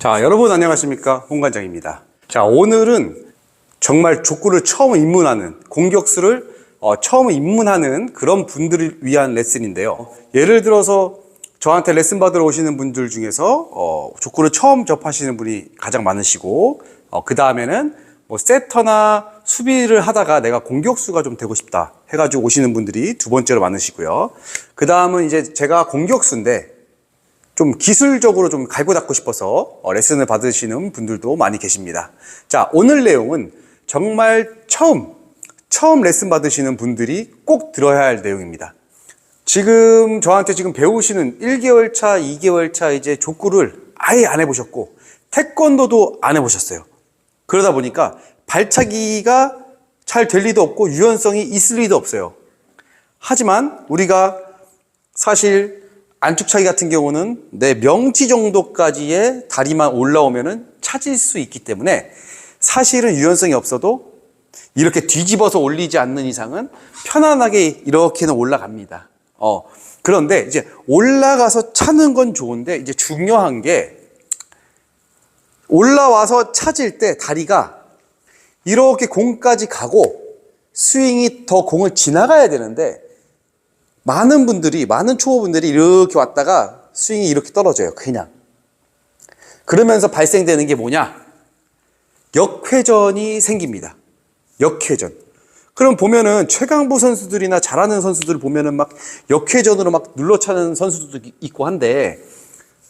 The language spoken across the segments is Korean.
자, 여러분 안녕하십니까? 홍관장입니다. 자, 오늘은 정말 족구를 처음 입문하는 공격수를 어, 처음 입문하는 그런 분들을 위한 레슨인데요. 예를 들어서 저한테 레슨 받으러 오시는 분들 중에서 어, 족구를 처음 접하시는 분이 가장 많으시고 그 다음에는 뭐 세터나 수비를 하다가 내가 공격수가 좀 되고 싶다 해가지고 오시는 분들이 두 번째로 많으시고요. 그 다음은 이제 제가 공격수인데 좀 기술적으로 좀 갈고 닦고 싶어서 어, 레슨을 받으시는 분들도 많이 계십니다. 자, 오늘 내용은 정말 처음, 처음 레슨 받으시는 분들이 꼭 들어야 할 내용입니다. 지금 저한테 지금 배우시는 1개월 차, 2개월 차 이제 족구를 아예 안 해보셨고, 태권도도 안 해보셨어요. 그러다 보니까 발차기가 잘 될 리도 없고 유연성이 있을 리도 없어요. 하지만 우리가 사실 안축차기 같은 경우는 내 명치 정도까지의 다리만 올라오면은 찾을 수 있기 때문에 사실은 유연성이 없어도 이렇게 뒤집어서 올리지 않는 이상은 편안하게 이렇게는 올라갑니다. 어. 그런데 이제 올라가서 차는 건 좋은데 이제 중요한 게 올라와서 찾을 때 다리가 이렇게 공까지 가고 스윙이 더 공을 지나가야 되는데 많은 분들이 많은 초보분들이 이렇게 왔다가 스윙이 이렇게 떨어져요 그냥. 그러면서 발생되는 게 뭐냐? 역회전이 생깁니다. 역회전. 그럼 보면은 최강부 선수들이나 잘하는 선수들 보면은 막 역회전으로 막 눌러차는 선수들도 있고 한데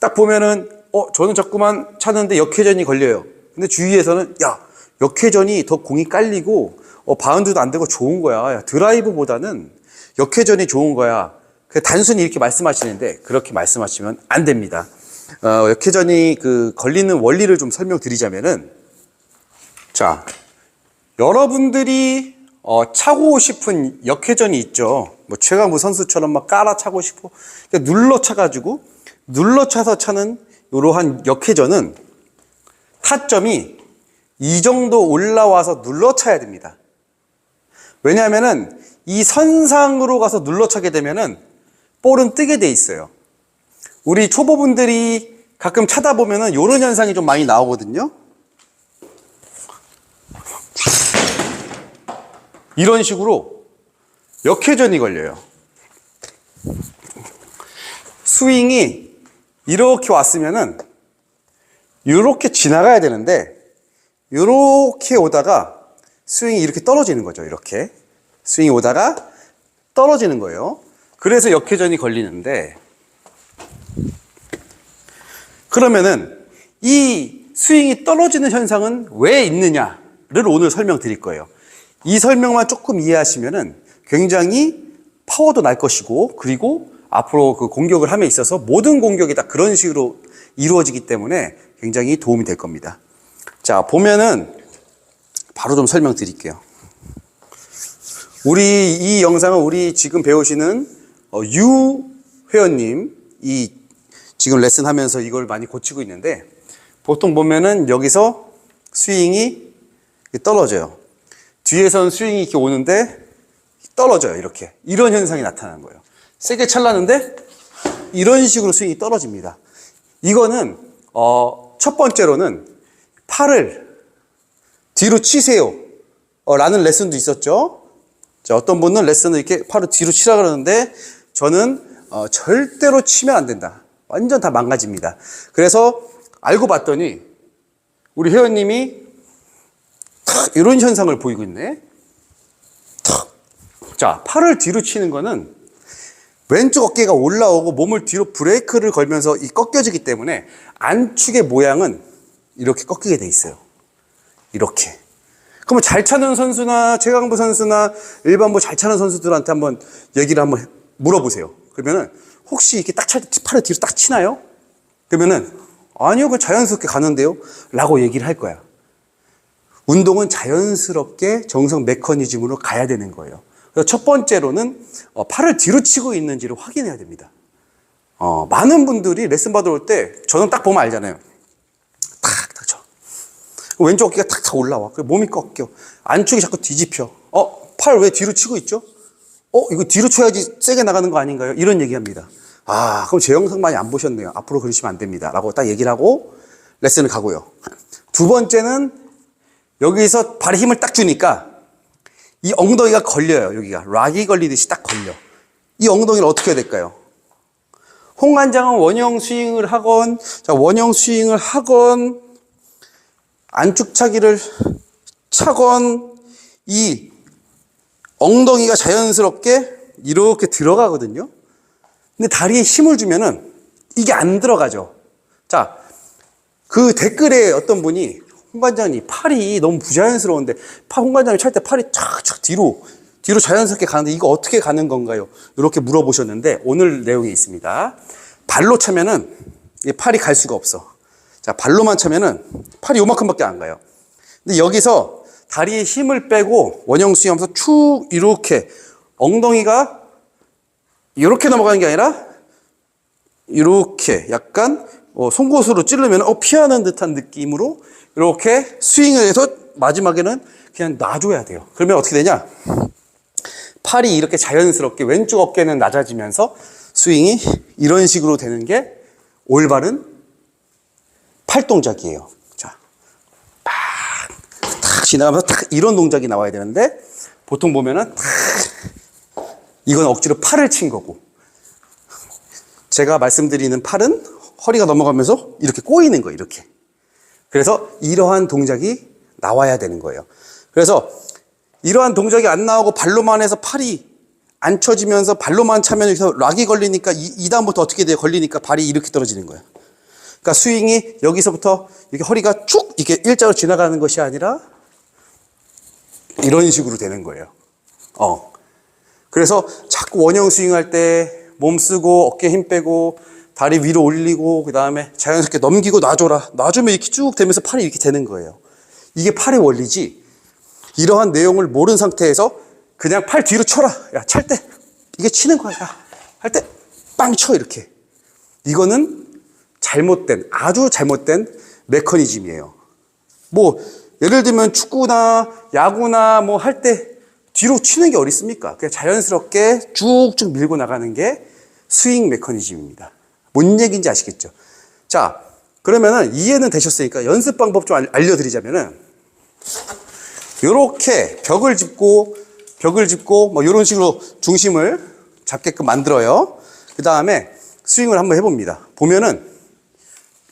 딱 보면은 어 저는 자꾸만 차는데 역회전이 걸려요. 근데 주위에서는 야 역회전이 더 공이 깔리고 어 바운드도 안 되고 좋은 거야 야, 드라이브보다는 역회전이 좋은 거야. 그 단순히 이렇게 말씀하시는데 그렇게 말씀하시면 안 됩니다. 어, 역회전이 그 걸리는 원리를 좀 설명드리자면은 자 여러분들이 어, 차고 싶은 역회전이 있죠. 뭐 최강부 선수처럼 막 깔아 차고 싶고 그러니까 눌러 차가지고 눌러 차서 차는 이러한 역회전은 타점이 이 정도 올라와서 눌러 차야 됩니다. 왜냐하면은 이 선상으로 가서 눌러차게 되면은 볼은 뜨게 돼 있어요. 우리 초보분들이 가끔 차다 보면은 이런 현상이 좀 많이 나오거든요. 이런 식으로 역회전이 걸려요. 스윙이 이렇게 왔으면은 이렇게 지나가야 되는데 이렇게 오다가 스윙이 이렇게 떨어지는 거죠. 이렇게. 스윙이 오다가 떨어지는 거예요. 그래서 역회전이 걸리는데 그러면은 이 스윙이 떨어지는 현상은 왜 있느냐를 오늘 설명드릴 거예요. 이 설명만 조금 이해하시면은 굉장히 파워도 날 것이고 그리고 앞으로 그 공격을 함에 있어서 모든 공격이 다 그런 식으로 이루어지기 때문에 굉장히 도움이 될 겁니다. 자, 보면은 바로 좀 설명드릴게요. 우리 이 영상은 우리 지금 배우시는 어, 유 회원님 이 지금 레슨 하면서 이걸 많이 고치고 있는데 보통 보면은 여기서 스윙이 떨어져요. 뒤에선 스윙이 이렇게 오는데 떨어져요. 이렇게. 이런 현상이 나타나는 거예요. 세게 찰라는데 이런 식으로 스윙이 떨어집니다. 이거는 어, 첫 번째로는 팔을 뒤로 치세요. 어, 라는 레슨도 있었죠. 자, 어떤 분은 레슨을 이렇게 팔을 뒤로 치라 그러는데 저는 어, 절대로 치면 안 된다. 완전 다 망가집니다. 그래서 알고 봤더니 우리 회원님이 탁 이런 현상을 보이고 있네. 탁. 자, 팔을 뒤로 치는 거는 왼쪽 어깨가 올라오고 몸을 뒤로 브레이크를 걸면서 이 꺾여지기 때문에 안축의 모양은 이렇게 꺾이게 돼 있어요. 이렇게. 그러면 잘 차는 선수나 최강부 선수나 일반부 잘 차는 선수들한테 한번 얘기를 한번 물어보세요. 그러면은 혹시 이렇게 딱 찰 때 팔을 뒤로 딱 치나요? 그러면은 아니요, 그 자연스럽게 가는데요. 라고 얘기를 할 거야. 운동은 자연스럽게 정성 메커니즘으로 가야 되는 거예요. 그래서 첫 번째로는 어, 팔을 뒤로 치고 있는지를 확인해야 됩니다. 어, 많은 분들이 레슨 받으러 올 때 저는 딱 보면 알잖아요. 쳐. 왼쪽 어깨가 탁탁 올라와. 그 몸이 꺾여. 안쪽이 자꾸 뒤집혀. 어, 팔 왜 뒤로 치고 있죠? 어, 이거 뒤로 쳐야지 세게 나가는 거 아닌가요? 이런 얘기 합니다. 아, 그럼 제 영상 많이 안 보셨네요. 앞으로 그러시면 안 됩니다. 라고 딱 얘기를 하고 레슨을 가고요. 두 번째는 여기서 발에 힘을 딱 주니까 이 엉덩이가 걸려요. 여기가 락이 걸리듯이 딱 걸려. 이 엉덩이를 어떻게 해야 될까요? 홍관장은 원형 스윙을 하건, 자, 원형 스윙을 하건, 안축차기를 차건, 이 엉덩이가 자연스럽게 이렇게 들어가거든요. 근데 다리에 힘을 주면은 이게 안 들어가죠. 자, 그 댓글에 어떤 분이 홍관장님 팔이 너무 부자연스러운데 파 홍관장님 찰 때 팔이 촥촥 뒤로 뒤로 자연스럽게 가는데 이거 어떻게 가는 건가요? 이렇게 물어보셨는데 오늘 내용이 있습니다. 발로 차면은 이 팔이 갈 수가 없어. 자, 발로만 차면은 팔이 요만큼밖에 안 가요. 근데 여기서 다리에 힘을 빼고 원형 수행하면서 축 이렇게 엉덩이가 이렇게 넘어가는 게 아니라 이렇게 약간 어, 송곳으로 찌르면 어, 피하는 듯한 느낌으로 이렇게 스윙을 해서 마지막에는 그냥 놔줘야 돼요. 그러면 어떻게 되냐? 팔이 이렇게 자연스럽게 왼쪽 어깨는 낮아지면서 스윙이 이런 식으로 되는 게 올바른 팔 동작이에요. 자, 팍, 탁 지나가면서 탁 이런 동작이 나와야 되는데 보통 보면은 탁 이건 억지로 팔을 친 거고 제가 말씀드리는 팔은 허리가 넘어가면서 이렇게 꼬이는 거예요. 이렇게. 그래서 이러한 동작이 나와야 되는 거예요. 그래서 이러한 동작이 안 나오고 발로만 해서 팔이 안 쳐지면서 발로만 차면 여기서 락이 걸리니까 이, 이 다음부터 어떻게 돼요? 걸리니까 발이 이렇게 떨어지는 거예요. 그러니까 스윙이 여기서부터 이렇게 허리가 쭉 이렇게 일자로 지나가는 것이 아니라 이런 식으로 되는 거예요. 어. 그래서 자꾸 원형 스윙할 때 몸 쓰고 어깨 힘 빼고 다리 위로 올리고 그 다음에 자연스럽게 넘기고 놔줘라. 놔주면 이렇게 쭉 되면서 팔이 이렇게 되는 거예요. 이게 팔의 원리지. 이러한 내용을 모르는 상태에서 그냥 팔 뒤로 쳐라. 야, 찰 때. 이게 치는 거야. 야, 할때 빵 쳐. 이렇게. 이거는 잘못된, 아주 잘못된 메커니즘이에요. 뭐, 예를 들면 축구나 야구나 뭐 할 때 뒤로 치는 게 어디 있습니까? 그냥 자연스럽게 쭉쭉 밀고 나가는 게 스윙 메커니즘입니다. 뭔 얘기인지 아시겠죠? 자, 그러면은 이해는 되셨으니까 연습 방법 좀 알- 알려드리자면은 이렇게 벽을 짚고 벽을 짚고 뭐 이런 식으로 중심을 잡게끔 만들어요. 그 다음에 스윙을 한번 해봅니다. 보면은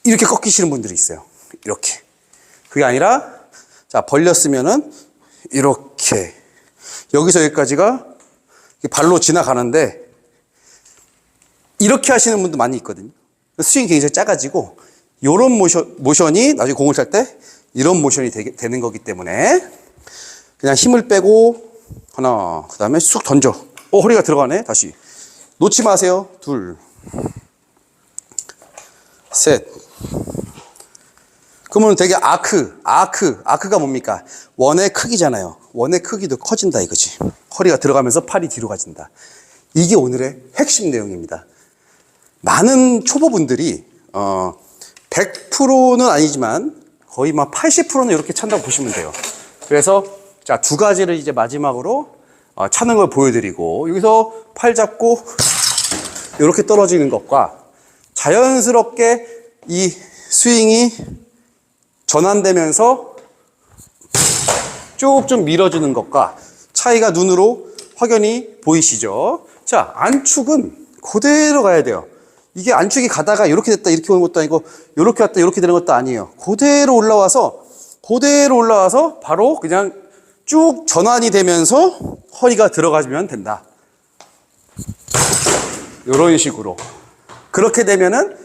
이렇게 꺾이시는 분들이 있어요. 이렇게. 그게 아니라 자 벌렸으면은 이렇게. 여기서 여기까지가 발로 지나가는데 이렇게 하시는 분도 많이 있거든요. 스윙이 굉장히 작아지고 이런 모션, 모션이 나중에 공을 찰 때 이런 모션이 되게, 되는 거기 때문에 그냥 힘을 빼고 하나 그 다음에 쑥 던져. 어 허리가 들어가네. 다시. 놓지 마세요. 둘 셋 그러면 되게 아크 아크 아크가 뭡니까? 원의 크기잖아요. 원의 크기도 커진다 이거지. 허리가 들어가면서 팔이 뒤로 가진다. 이게 오늘의 핵심 내용입니다. 많은 초보분들이 어 100%는 아니지만 거의 막 80%는 이렇게 찬다고 보시면 돼요. 그래서 자 두 가지를 이제 마지막으로 어, 차는 걸 보여드리고 여기서 팔 잡고 이렇게 떨어지는 것과 자연스럽게 이 스윙이 전환되면서 쭉쭉 밀어주는 것과 차이가 눈으로 확연히 보이시죠? 자, 안축은 그대로 가야 돼요. 이게 안축이 가다가 이렇게 됐다 이렇게 오는 것도 아니고 이렇게 왔다 이렇게 되는 것도 아니에요. 그대로 올라와서 그대로 올라와서 바로 그냥 쭉 전환이 되면서 허리가 들어가면 된다. 이런 식으로. 그렇게 되면은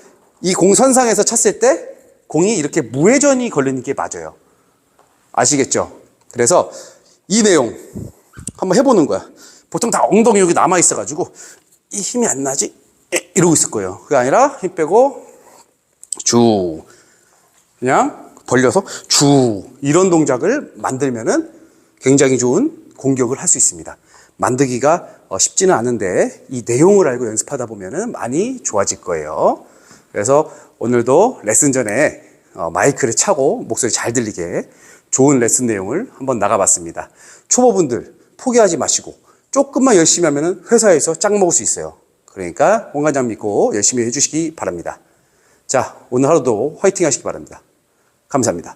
이 공 선상에서 찼을 때 공이 이렇게 무회전이 걸리는 게 맞아요. 아시겠죠? 그래서 이 내용 한번 해보는 거야. 보통 다 엉덩이 여기 남아 있어가지고 이 힘이 안 나지? 에, 이러고 있을 거예요. 그게 아니라 힘 빼고 쭉 그냥 벌려서 쭉 이런 동작을 만들면은 굉장히 좋은 공격을 할 수 있습니다. 만들기가 어, 쉽지는 않은데 이 내용을 알고 연습하다 보면은 많이 좋아질 거예요. 그래서 오늘도 레슨 전에 어, 마이크를 차고 목소리 잘 들리게 좋은 레슨 내용을 한번 나가봤습니다. 초보분들 포기하지 마시고 조금만 열심히 하면은 회사에서 짱 먹을 수 있어요. 그러니까 홍관장 믿고 열심히 해주시기 바랍니다. 자, 오늘 하루도 화이팅 하시기 바랍니다. 감사합니다.